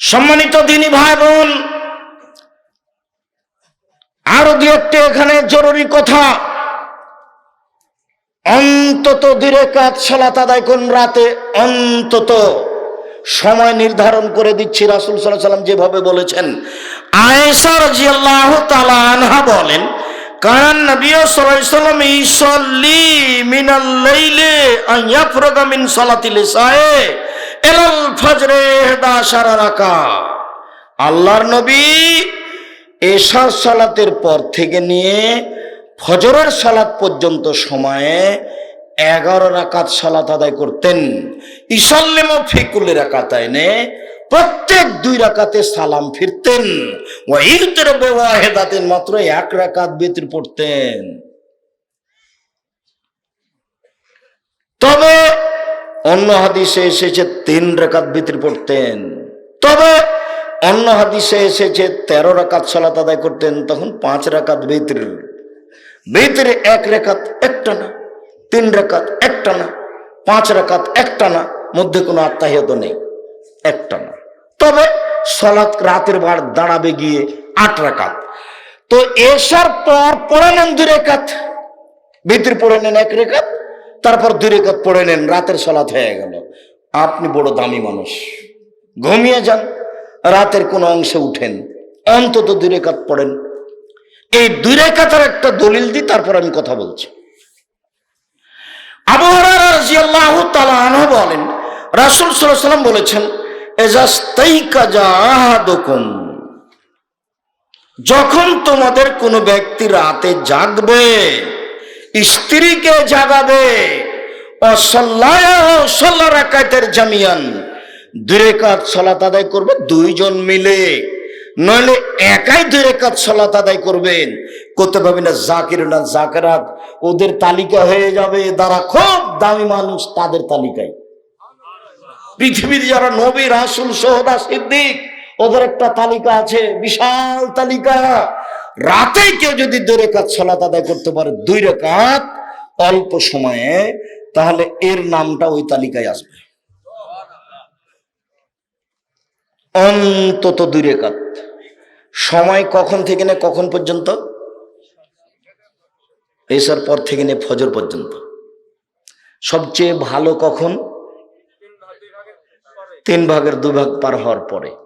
সম্মানিত দিনী ভাই বোন, আরও দু একটি এখানে জরুরি কথা। অন্তত দূরে কাজ সালাত আদায় করুন রাতে, অন্তত সময় নির্ধারণ করে দিচ্ছি রাসুল সাল্লাহ সাল্লাম যেভাবে বলেছেন। আয়েশা রাজিয়াল্লাহ তাআলা আনহা বলেন কারণ নবী ইসাল্লি মিনাল লাইলি আন ইয়াফরাগা মিন সালাতিল ইসায়ে। ফজরে 11 রাকাত আল্লাহর নবী এশার সালাতের পর থেকে নিয়ে ফজরের সালাত পর্যন্ত সময়ে এগারো রাকাত সালাত আদায় করতেন। ইসাল্লেম ফিকুল রাকাতায়নে প্রত্যেক দুই রাকাতে সালাম ফিরতেন। ওয়াইদের বেওয়াহেদাতেন মাত্র এক রাকাত বেতির পড়তেন। তবে অন্য হাদিসে এসেছে তিন রেখাত বিতির পড়তেন। তবে অন্য হাদিসে এসেছে তেরো রাকাত সালাত আদায় করতেন, তখন পাঁচ রাকাত বেতির বেতির এক রেখাত একটা না, তিন রেখাত একটা না, পাঁচ রেখাত একটা না, মধ্যে কোনো আত্মাহিত নেই, একটা না। তবে সলাৎ রাতের বার দাঁড়াবে গিয়ে আট রাকাত তো এসার পর পড়ে নেন দুই রেখাত ভিতর পড়ে নেন এক রেখাত তারপর দুই রেখাত পড়ে নেন, রাতের সলাৎ হয়ে গেল। আপনি বড় দামি মানুষ। ঘুমিয়ে যান, রাতের কোন অংশে উঠেন, অন্তত দুই রেখাত পড়েন। এই দুই রেখাতের একটা দলিল দিই তারপর আমি কথা বলছি। আবু হুরায়রা রাদিয়াল্লাহু বলেন, রাসূল সাল্লাম বলেছেন যখন তোমাদের কোনো ব্যক্তি রাতে জাগবে স্ত্রীকে জাগাবে জামিয়ান। কাজ সলাত আদায় করবে দুইজন মিলে। নইলে একাই দুই রেখাত সলাত আদায় করবেন। করতে পারবেন না জাকির না জাকেরাত। ওদের তালিকা হয়ে যাবে তারা খুব দামি মানুষ তাদের তালিকায়। পৃথিবীর যারা নবী, রাসুল, সোহদা, সিদ্দিক, ওদের একটা তালিকা আছে, বিশাল তালিকা। রাতে কেউ যদি দুই রেখাত সলাত আদায় করতে পারে, দুই রেখাত অল্প সময়ে, তাহলে এর নামটা ওই তালিকায় আসবে। অন্তত দুই রেখাত। সময় কখন থেকে নে, কখন পর্যন্ত? এসার পর থেকে নে, ফজর পর্যন্ত। সবচেয়ে ভালো কখন? তিন ভাগের দু ভাগ পার হওয়ার পরে।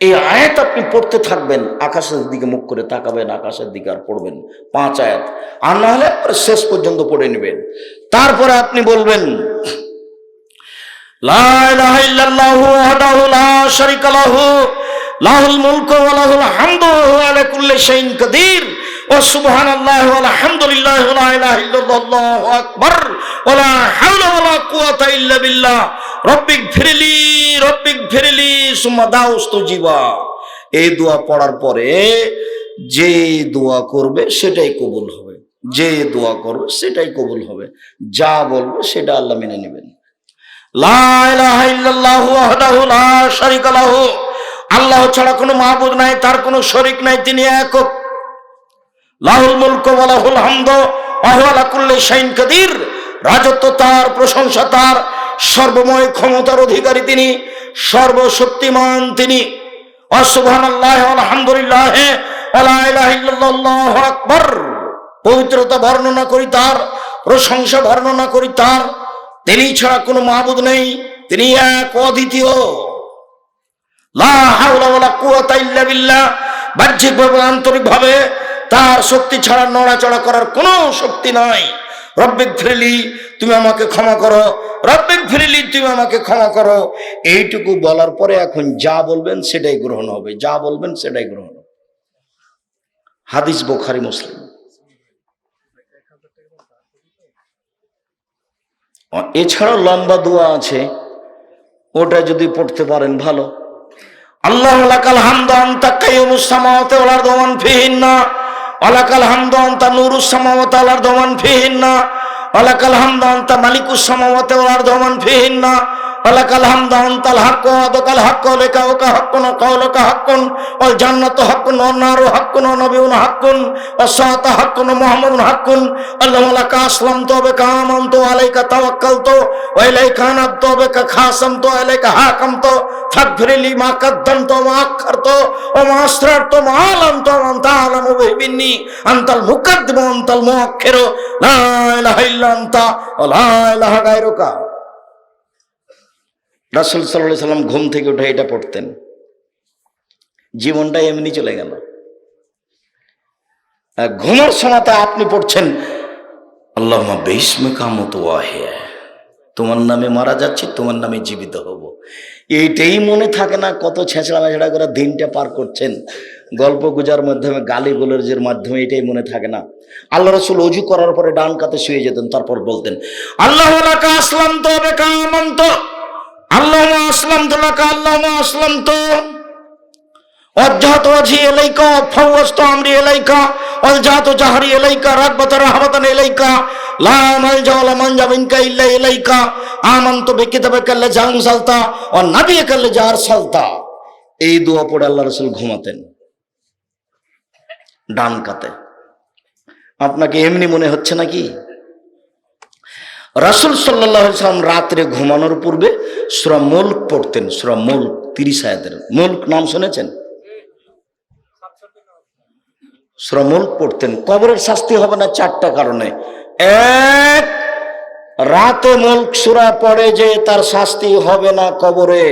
এই আয়াত আপনি পড়তে থাকবেন, আকাশের দিকে মুখ করে তাকাবেন, আকাশের দিকে আর পড়বেন। পাঁচ আয়াত। আর না হলে শেষ পর্যন্ত পড়ে নেবেন। তারপরে আপনি বলবেন লাহুল মুলকু লাহুল হামদু রব্বিক ফিরলি সুম্মা দাউস্তু জীবা। এই দোয়া পড়ার পরে যে দোয়া করবে সেটাই কবুল হবে। যে দোয়া করবে সেটাই কবুল হবে। যা বলবে সেটা আল্লাহ মেনে নেবেন। আল্লাহ ছাড়া কোনো মাহবুদ নাই, তার কোনো শরিক নাই, তিনি একক। লাহুল মুলক ওয়া লাহুল হামদ কুল্লি শাইইন কাদির। রাজত্ব তার, প্রশংসা তার, সর্বময় ক্ষমতার অধিকারী তিনি। সর্বশক্তিমান তিনি। পবিত্রতা বর্ণনা করি তার, প্রশংসা বর্ণনা করি তার। তিনি ছাড়া কোনো মাহবুদ নেই, তিনি এক অদ্বিতীয়। বাহ্যিকভাবে, আন্তরিকভাবে তার শক্তি ছাড়া নড়াচড়া করার কোনো শক্তি নাই। রব্বিক ফিরলি তুমি আমাকে ক্ষমা করো। রব্বিক ফিরলি তুমি আমাকে ক্ষমা করো। এইটুকু বলার পরে এখন যা বলবেন সেটাই গ্রহণ হবে। যা বলবেন সেটাই গ্রহণ হবে। হাদিস বোখারি মুসলিম। এছাড়াও লম্বা দোয়া আছে। ওটা যদি পড়তে পারেন, ভালো। আল্লাহ হামদু আনতা কাইয়ুমুস সামাওয়াতি ওয়াল আরদি ওয়া মান ফিহিন্না ওয়ালাকাল হামদু আনতা নুরুস সামাওয়াতি আলার দমান ফিহিন না অলাকাল ওয়ালাকাল হামদু মালিকুস সামাওয়াতি আলার দমান ফিহিন মান ফিহিন্না ওয়ালাকাল হামদু আনতাল হাক্কু ওয়া আদাকাল হাক্কু লাকা ওয়া হাক্কুন ওয়া কাওলুকা হাক্কুন, ওয়াল জান্নাতু হাক্কুন ওয়ান নারু হাক্কুন ওয়া নাবিয়ুন হাক্কুন ওয়া সাআতু হাক্কুন ওয়া মুহাম্মাদুন হাক্কুন, আল্লাহু লাকা আসলামতু ওয়া বিকা আমানতু ওয়া আলাইকা তাওয়াক্কালতু, ওয়া ইলাইকা নাবতু ওয়া বিকা খাসামতু, ওয়া ইলাইকা হাকামতু ফাগফিরলি মা কাদ্দামতু ওয়া আখখারতু, ওয়া মা আসরারতু ওয়া মা আলামতু রাসূল আলাইহি সাল্লাম ঘুম থেকে উঠে এটা পড়তেন। জীবনটা এমনি চলে গেল। ঘুমার সময়তে আপনি পড়ছেন আল্লাহ বেসমে কামত ওয়াহে তোমার নামে মারা যাচ্ছি, তোমার নামে জীবিত হব। এইটাই মনে থাকে না কত ছেঁচড়া মেছড়া করে দিনটা পার করছেন। গল্প গুজার মাধ্যমে, গালি গোলরের মাধ্যমে এটাই মনে থাকে না। আল্লাহ রসুল অজু করার পরে ডান কাতে শুয়ে যেতেন, তারপর বলতেন, আল্লাহ আসলাম তো বেকা আমন্ত। আল্লাহ আসলাম তোলাকা আল্লাহ আসলাম তো অজ্জাত অজি এলাইকা ফৌস্ত আমরি এলাইকা অলজাত জাহারি এলাইকা রাগবত রাহবতন এলাইকা লা মালজা ওয়ালা মানজা মিনকা ইল্লা ইলাইকা, আমন্ত বিকিতাবাকা লা জাং সালতা ও নবিয়াকা লা জার সালতা এই দোয়া পড়ে আল্লাহ রাসূল ঘুমাতেন। ডান কাতে। আপনাকে এমনি মনে হচ্ছে নাকি? রাসুল সাল্লাম রাত্রে ঘুমানোর পূর্বে সুরা পড়তেন, সুরা মুল্ক তিরিশ আয়াতের। মুল্ক নাম শুনেছেন? শ্রমুল পড়তেন। কবরের শাস্তি হবে না চারটা কারণে। এক, রাতে মুল্ক সুরা পড়ে যে তার শাস্তি হবে না কবরে।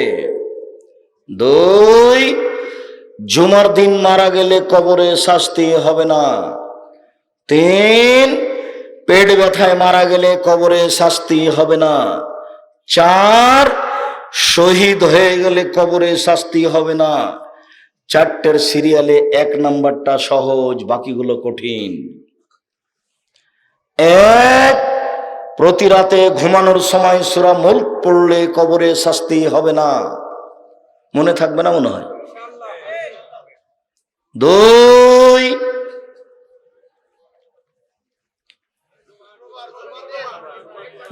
দুই, জুমার দিন মারা গেলে কবরে শাস্তি হবে না। তিন পেট ব্যথায় মারা গেলে কবরে শাস্তি হবে না। চার শহীদ হয়ে গেলে কবরে শাস্তি হবে না। চারটের সিরিয়ালে এক নাম্বারটা সহজ বাকিগুলো কঠিন। এক প্রতি রাতে ঘুমানোর সময় সুরা মুল্ক পড়লে কবরে শাস্তি হবে না। মনে থাকবে না মনে হয়? দুই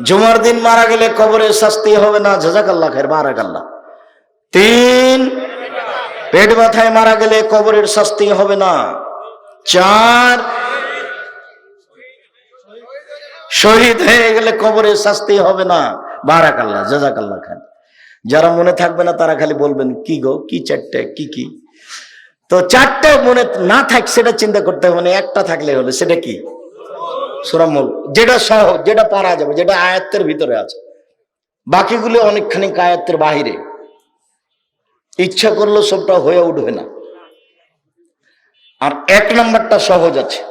জুমার দিন মারা গেলে কবরে শাস্তি হবে না? ঝাজাকাল্লা খের বারাকাল্লা তিন, পেট ব্যথায় মারা গেলে কবরের শাস্তি হবে না। চার, শহীদ হয়ে গেলে কবরের শাস্তি হবে না। বারাকাল্লাহ, জাজাকাল্লাহ খান যারা মনে থাকবে না, তারা খালি বলবেন, কি গো, কি চারটে, কি কি? তো চারটে মনে না থাক, সেটা চিন্তা করতে হবে মানে একটা থাকলে হলো, সেটা কি? সুরামল যেটা সহজ যেটা পারা যাবে, যেটা আয়ত্তের ভিতরে আছে। বাকিগুলো অনেকখানি আয়ত্তের বাহিরে। ইচ্ছা করলেও সবটা হয়ে উঠবে না। আর এক নাম্বারটা সহজ আছে।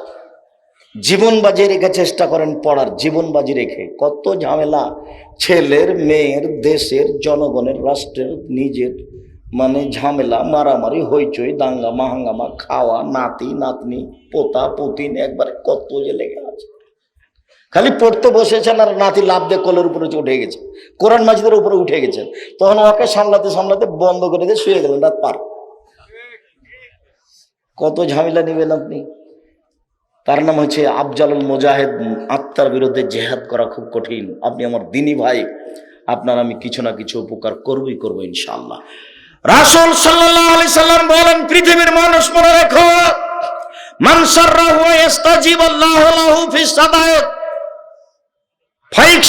জীবন বাজি রেখে চেষ্টা করেন পড়ার, জীবন বাজি রেখে। কত ঝামেলা। ছেলের, মেয়ের, দেশের, জনগণের, রাষ্ট্রের, নিজের মানে ঝামেলা, মারামারি, হইচই, দাঙ্গা, মাহাঙ্গামা, খাওয়া, নাতি, নাতনি, পোতা, পুতিন, একবারে কত যে লেগে খালি পড়তে বসেছেন আর নাতি লাভ দিয়ে কলের উপরে উঠে গেছে। কোরআন মাজিদের উপরে উঠে গেছেন তখন ওকে সামলাতে সামলাতে বন্ধ করে দিয়ে শুয়ে গেলেন রাত পার। কত ঝামেলা নেবেন আপনি? তার নাম হচ্ছে আফজালুল মুজাহিদ, আত্মার বিরুদ্ধে জেহাদ করা খুব কঠিন। আপনি আমার দিনী ভাই, আপনার আমি কিছু না কিছু উপকার করবই করব ইনশাল্লাহ রাসূল সাল্লাল্লাহু আলাইহি সাল্লাম বলেন, পৃথিবীর মানুষ মনে রেখো, মান সাররাহু ইস্তাজিব আল্লাহু লাহু ফি সাদায়েত।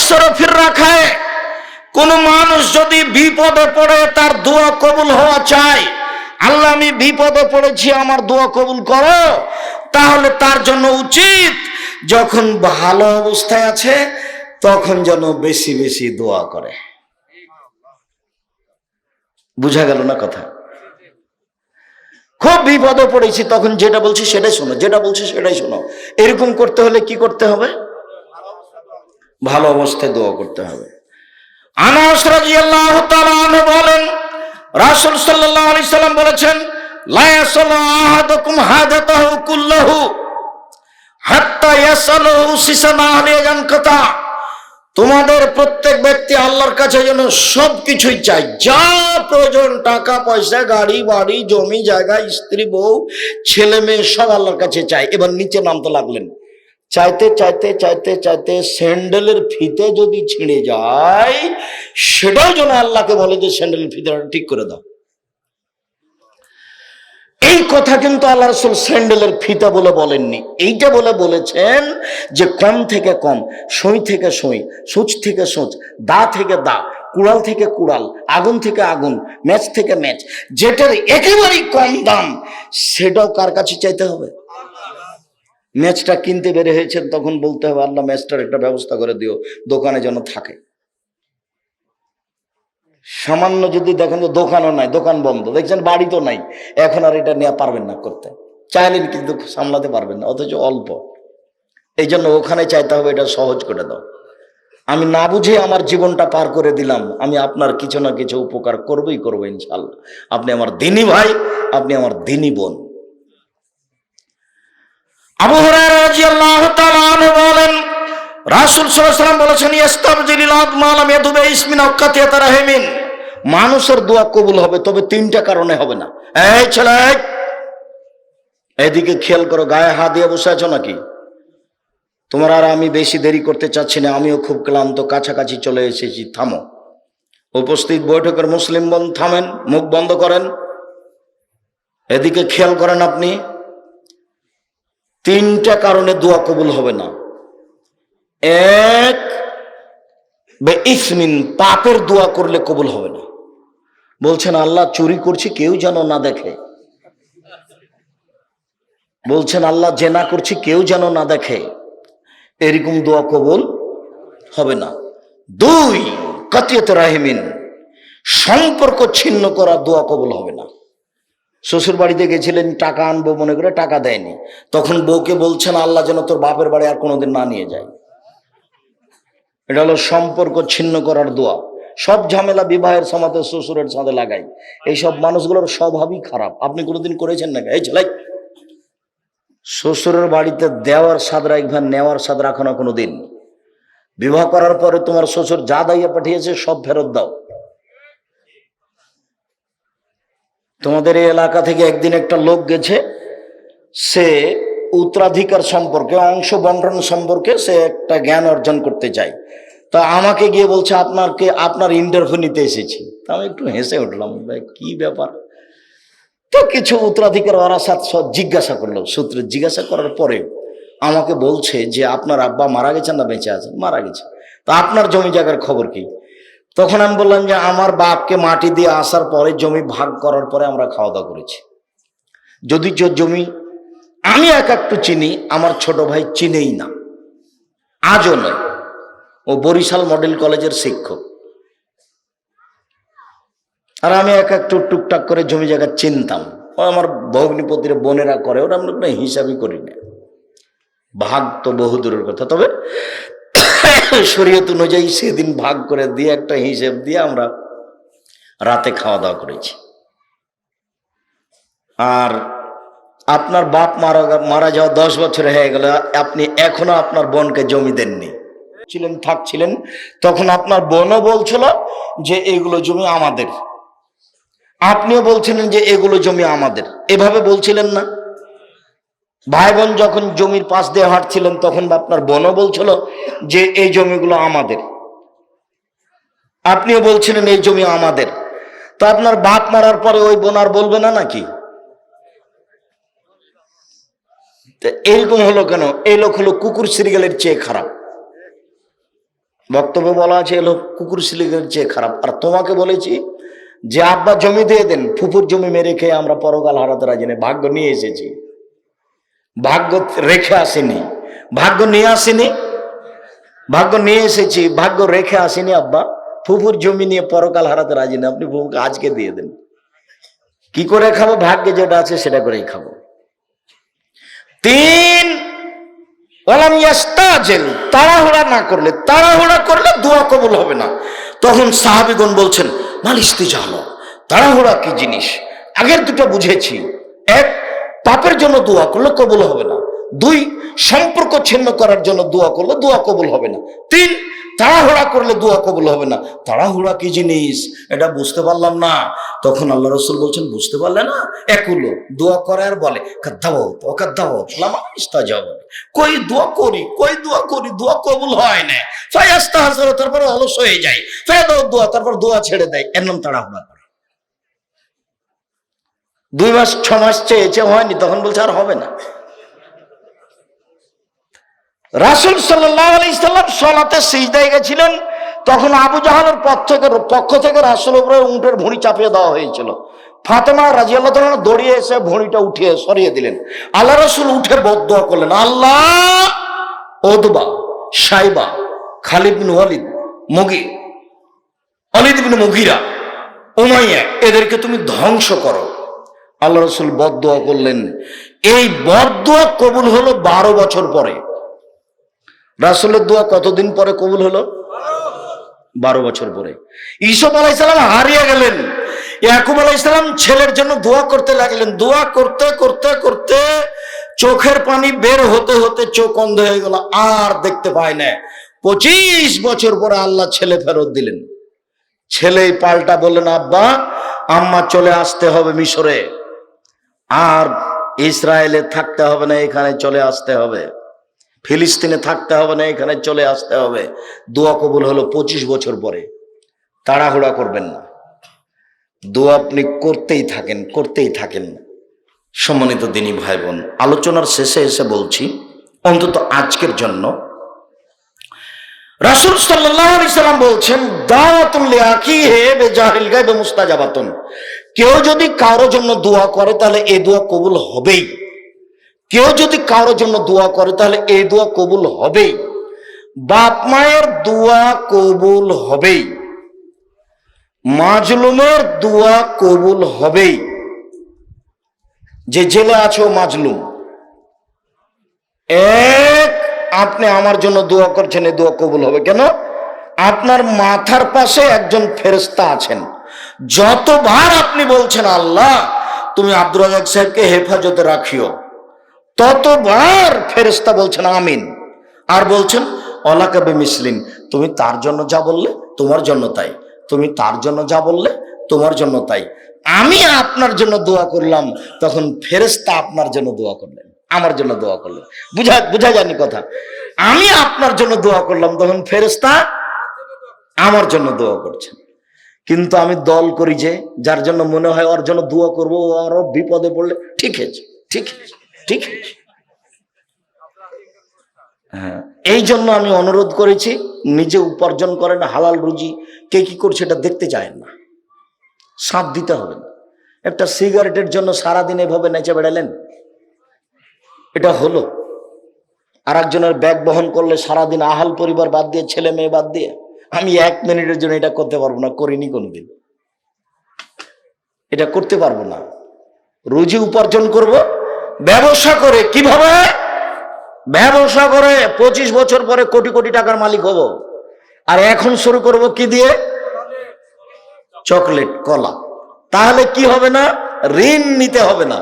ফাইকসর ফির রাখায়। কোন মানুষ যদি বিপদে পড়ে, তার দোয়া কবুল হওয়া চায় আল্লাহ, আমি বিপদে পড়েছি, আমার দোয়া কবুল করো। তাহলে তার জন্য উচিত যখন ভালো অবস্থায় আছে, তখন যেন বেশি বেশি দোয়া করে। বুঝা গেল না কথা? খুব বিপদে পড়েছি, তখন যেটা বলছি সেটাই শোনো, যেটা বলছি সেটাই শোনো। এরকম করতে হলে কি করতে হবে? ভালো অবস্থায় দোয়া করতে হবে। আনাস রাদিয়াল্লাহু তাআলা বলেন, রাসূল সাল্লাল্লাহু আলাইহি সাল্লাম বলেছেন, লা ইয়াসালু আহাদুকুম হাদাতাহু কুল্লাহু হাত্তা ইয়াসালু সিসানা আলাইহি কথা তোমাদের প্রত্যেক ব্যক্তি আল্লাহর কাছে যেন সব কিছুই চাই যা প্রয়োজন, টাকা, পয়সা, গাড়ি, বাড়ি, জমি, জায়গা, স্ত্রী, বউ, ছেলে, মেয়ে, সব আল্লাহর কাছে চাই এবার নিচে নামতে লাগলেন। চাইতে চাইতে চাইতে চাইতে স্যান্ডেলের ফিতে যদি ছিঁড়ে যায়, সেটাও যেন আল্লাহকে বলে যে স্যান্ডেলের ফিতেটা ঠিক করে দাও। এই কথা কিন্তু আল্লাহ রসুল স্যান্ডেলের ফিতা বলে বলেননি। এইটা বলে বলেছেন যে কম থেকে কম, সই থেকে সই, সুচ থেকে সুচ, দা থেকে দা, কুড়াল থেকে কুড়াল, আগুন থেকে আগুন, ম্যাচ থেকে ম্যাচ, যেটার একেবারেই কম দাম, সেটাও কার কাছে চাইতে হবে? ম্যাচটা কিনতে বেড়ে হয়েছেন, তখন বলতে হবে, আল্লাহ ম্যাচটার একটা ব্যবস্থা করে দিও, দোকানে যেন থাকে। সামান্য যদি দেখেন যে দোকানও নাই, দোকান বন্ধ, দেখছেন বাড়ি তো নাই, এখন আর এটা নেওয়া পারবেন না করতে। চাইলেন কিন্তু সামলাতে পারবেন না, অথচ অল্প। এই জন্য ওখানে চাইতে হবে, এটা সহজ করে দাও। আমি না বুঝে আমার জীবনটা পার করে দিলাম, আমি আপনার কিছু না কিছু উপকার করবই করব ইনশাল্লাহ আপনি আমার দিনী ভাই, আপনি আমার দিনী বোন। আবু রাদিয়াল্লাহু বলেন, রাসূল ওয়াসাল্লাম বলেছেন আওকাতিয়াত রাহিমিন মানুষের দোয়া কবুল হবে, তবে তিনটা কারণে হবে না। এই ছেলে, এদিকে খেয়াল করো, গায়ে হাত দিয়ে বসে আছো নাকি? তোমার আর আমি বেশি দেরি করতে চাচ্ছি না, আমিও খুব ক্লান্ত, কাছাকাছি চলে এসেছি, থামো। উপস্থিত বৈঠকের মুসলিম বন্ধ, থামেন, মুখ বন্ধ করেন। এদিকে খেয়াল করেন আপনি তিনটা কারণে দোয়া কবুল হবে না। এক বে ইসমিন পাপের দোয়া করলে কবুল হবে না। বলছেন, আল্লাহ চুরি করছি, কেউ যেন না দেখে। বলছেন, আল্লাহ জেনা করছি, কেউ যেন না দেখে। এরকম দোয়া কবুল হবে না। দুই, কাতিয়াত রাহিমিন, সম্পর্ক ছিন্ন করা দোয়া কবুল হবে না। শ্বশুর বাড়িতে গেছিলেন, টাকা আনব মনে করে টাকা দেয়নি। তখন বউকে বলছেন, আল্লাহ যেন তোর বাপের বাড়ি আর কোনোদিন না নিয়ে যায়। এটা হলো সম্পর্ক ছিন্ন করার দোয়া। সব ঝামেলা বিবাহের সমাতে শ্বশুরের সাথে লাগাই। এইসব মানুষগুলোর স্বভাবই খারাপ। আপনি কোনোদিন করেছেন নাকি? এই ছেলে। শ্বশুরের বাড়িতে দেওয়ার স্বাদ রাখবেন নেওয়ার স্বাদ রাখো না কোনোদিন। বিবাহ করার পরে তোমার শ্বশুর যা দাইয়া পাঠিয়েছে সব ফেরত দাও। তোমাদের এই এলাকা থেকে একদিন একটা লোক গেছে, সে উত্তরাধিকার সম্পর্কে অংশ বন্টন সম্পর্কে সে একটা জ্ঞান অর্জন করতে চায়। তা আমাকে গিয়ে বলছে আপনাকে আপনার ইন্টারভিউ নিতে এসেছি। তা আমি একটু হেসে উঠলাম, ভাই, কি ব্যাপার? তো কিছু উত্তরাধিকার ওরা সাথে জিজ্ঞাসা করল। সূত্রে জিজ্ঞাসা করার পরে আমাকে বলছে যে, আপনার আব্বা মারা গেছেন না বেঁচে আছেন? মারা গেছে। তা আপনার জমি জায়গার খবর কি? তখন আমি বললাম যে আমার বাপকে মাটি দিয়ে আসার পরে জমি ভাগ করার পরে আমরা খাওয়া দাওয়া করেছি। যদি জমি আমি এক একটু চিনি, আমার ছোট ভাই চিনেই না। আজও নয়। ও বরিশাল মডেল কলেজের শিক্ষক। আর আমি এক একটু টুকটাক করে জমি জায়গা চিনতাম। ও আমার ভগ্নিপতির বোনেরা করে ওরা আমরা হিসাবই করি না। ভাগ তো বহু দূরের কথা। তবে শরীয়ত অনুযায়ী সেদিন ভাগ করে দিয়ে একটা হিসেব দিয়ে আমরা রাতে খাওয়া দাওয়া করেছি। আর আপনার বাপ মারা মারা যাওয়া দশ বছর হয়ে গেল, আপনি এখনও আপনার বোনকে জমি দেননি। ছিলেন, থাকছিলেন, তখন আপনার বোনও বলছিল যে এগুলো জমি আমাদের। আপনিও বলছিলেন যে এগুলো জমি আমাদের। এভাবে বলছিলেন না। ভাই বোন যখন জমির পাশ দিয়ে হাঁটছিলেন, তখন আপনার বোনও বলছিল যে, এই জমিগুলো আমাদের। আপনিও বলছিলেন, এই জমি আমাদের। তো আপনার বাপ মারার পরে ওই বোন আর বলবে না নাকি? তো এরকম হলো কেন? এই লোক হলো কুকুর সিরিয়ালের চেয়ে খারাপ। বক্তব্যে বলা আছে এলো কুকুর সিরিয়ালের চেয়ে খারাপ। আর তোমাকে বলেছি যে, আব্বা, জমি দিয়ে দেন। ফুপুর জমি মেরে খেয়ে আমরা পরকাল হারাতে রাজি ভাগ্য নিয়ে এসেছি। ভাগ্য রেখে আসেনি। ভাগ্য নিয়ে আসেনি। ভাগ্য নিয়ে এসেছি, ভাগ্য রেখে আসেনি, আব্বা। ফুফুর জমি নিয়ে পরকাল হারাতে রাজি না আপনি ফুফুকে আজকে দিয়ে দেন। কি করে খাব? ভাগ্যে যেটা আছে সেটা করেই খাব। তিন ইয়াস্তাজেল, তাড়াহুড়া না করলে, তাড়াহুড়া করলে দোয়া কবুল হবে না। তখন সাহাবিগণ বলছেন মালিস্তি জানো তাড়াহুড়া কি জিনিস? আগের দুটো বুঝেছি। এক পাপের জন্য দোয়া করলে কবুল হবে না। দুই, সম্পর্ক ছিন্ন করার জন্য দোয়া করলে দোয়া কবুল হবে না। তিন, তাড়াহুড়া করলে দোয়া কবুল হবে না। তাড়াহুড়া কি জিনিস? এটা বুঝতে পারলাম না। তখন আল্লাহ রসুল বলছেন, বুঝতে পারলে না? একুলো, দোয়া করে আর বলে কই দোয়া করি, কই দোয়া করি, দোয়া কবুল হয় না। ফায়াস্তা হাজার তারপর অলস হয়ে যায়। ফায়াদাও দোয়া, তারপর দোয়া ছেড়ে দেয়। এর নাম তাড়াহুড়া। দুই মাস, ছ মাস চেয়েছে, হয়নি, তখন বলছে আর হবে না। রাসুল সাল্লাহ আলি ইসলাম সলাতে সিজদায় গেছিলেন, তখন আবু জাহালের পক্ষ থেকে পক্ষ থেকে রাসুল উপরে উঁটের ভুঁড়ি চাপিয়ে দেওয়া হয়েছিল। ফাতেমা রাজি আল্লাহ দড়িয়ে এসে ভুঁড়িটা উঠিয়ে সরিয়ে দিলেন। আল্লাহ রসুল উঠে বদয়া করলেন। Allah, Utba, Shaiba, Khalid bin Walid, মুগি Walid bin Mughira, Umayya, এদেরকে তুমি ধ্বংস করো। আল্লাহ রসুল বদয়া করলেন। এই বদয়া কবুল হলো বারো বছর পরে। রাসুলের দোয়া কতদিন পরে কবুল হলো? বারো বছর পরে। ইসব আলাইসালাম হারিয়ে গেলেন। ইয়াকুব আলাইসালাম ছেলের জন্য দোয়া করতে লাগলেন। দোয়া করতে করতে করতে চোখের পানি বের হতে হতে চোখ অন্ধ হয়ে গেল, আর দেখতে পায় না। পঁচিশ বছর পরে আল্লাহ ছেলে ফেরত দিলেন। ছেলে পাল্টা বললেন, আব্বা, আম্মা চলে আসতে হবে মিশরে। আর ইসরায়েলে থাকতে হবে না, এখানে চলে আসতে হবে। ফিলিস্তিনে থাকতে হবে না, এখানে চলে আসতে হবে। দোয়া কবুল হলো পঁচিশ বছর পরে। তাড়াহুড়া করবেন না। দোয়া আপনি করতেই থাকেন করতেই থাকেন। সম্মানিত দিনী ভাই বোন আলোচনার শেষে এসে বলছি, অন্তত আজকের জন্য রাসুল সাল্লাম বলছেন, দাওয়াতুল আকি হে বেজাহিল গাইবে মুস্তাজাবাতুন। কেউ যদি কারও জন্য দোয়া করে, তাহলে এই দোয়া কবুল হবেই। কেউ যদি কারোর জন্য দোয়া করে, তাহলে এই দোয়া কবুল হবেই। বাপ মায়ের দোয়া কবুল হবেই। মাজলুমের দোয়া কবুল হবেই। যে জেলে আছো মাজলুম, এক আপনি আমার জন্য দোয়া করছেন এই দোয়া কবুল হবে কেন? আপনার মাথার পাশে একজন ফেরস্তা আছেন। যতবার আপনি বলছেন আল্লাহ, তুমি আব্দুল রাজাক সাহেবকে হেফাজতে রাখিও, ততবার ফেরেস্তা বলছেন আমিন। আর বলছেন অলাকাবে মিসলিন, তুমি তার জন্য যা বললে তোমার জন্য তাই, তুমি তার জন্য যা বললে তোমার জন্য তাই। আমি আপনার জন্য দোয়া করলাম, তখন ফেরেস্তা আপনার জন্য দোয়া করলেন, আমার জন্য দোয়া করলেন। বুঝা বুঝা যায়নি কথা? আমি আপনার জন্য দোয়া করলাম, তখন ফেরেস্তা আমার জন্য দোয়া করছেন। কিন্তু আমি দল করি যে, যার জন্য মনে হয় ওর জন্য দোয়া করব আরও বিপদে পড়লে ঠিক আছে, ঠিক ঠিক হ্যাঁ এই জন্য আমি অনুরোধ করেছি, নিজে উপার্জন করেন, হালাল রুজি, কে কি করছে এটা দেখতে চায় না। সাথ দিতে হবে না। একটা সিগারেটের জন্য সারাদিন এভাবে নেচে বেড়ালেন? এটা হলো। আর একজনের ব্যাগ বহন করলে সারাদিন আহাল পরিবার বাদ দিয়ে, ছেলে মেয়ে বাদ দিয়ে আমি এক মিনিটের জন্য এটা করতে পারব না, করিনি কোনোদিন। এটা করতে পারব না। রুজি উপার্জন করব, ব্যবসা করে কীভাবে? ব্যবসা করে পঁচিশ বছর পরে কোটি কোটি টাকার মালিক হব। আর এখন শুরু করব কি দিয়ে? চকলেট, কলা। তাহলে কি হবে না? ঋণ নিতে হবে না।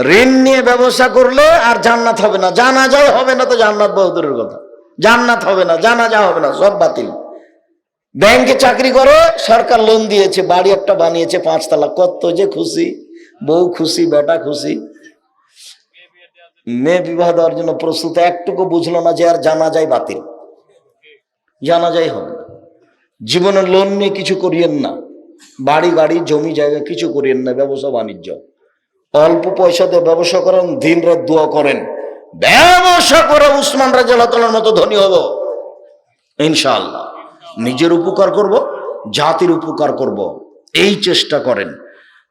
ঋণ নিয়ে ব্যবসা করলে আর জান্নাত হবে না। জানা যায় হবে না তো জান্নাত বহুদূরের কথা। জান্নাত হবে না জানা যা হবে না, সব বাতিল। ব্যাংকে চাকরি করে, সরকার লোন দিয়েছে, বাড়ি একটা বানিয়েছে, পাঁচতলা। কত যে খুশি, বউ খুশি, বেটা খুশি। মেয়ে বিবাহ দেওয়ার জন্য প্রস্তুত, একটুকু বুঝলো না যে আর জানা যায় বাতিল। জানা যায় হবে জীবনে লোন নিয়ে কিছু করিয়েন না। বাড়ি, গাড়ি, জমি, জায়গা কিছু করিয়েন না, ব্যবসা, বাণিজ্য। অল্প পয়সাতে ব্যবসা করেন দিন রাত দোয়া করেন। ব্যবসা করে উসমান রাজার মতো ধনী হব। ইনশাআল্লাহ। নিজের উপকার করব, জাতির উপকার করব। এই চেষ্টা করেন।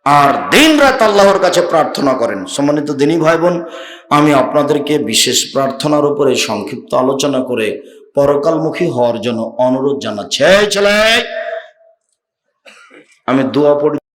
আর দিন রাত আল্লাহর কাছে প্রার্থনা করেন। সম্মানিত দিনী ভাই বোন আমি আপনাদেরকে বিশেষ প্রার্থনার উপরে সংক্ষিপ্ত আলোচনা করে পরকালমুখী হওয়ার জন্য অনুরোধ জানাচ্ছি। আমি দোয়া পড়ি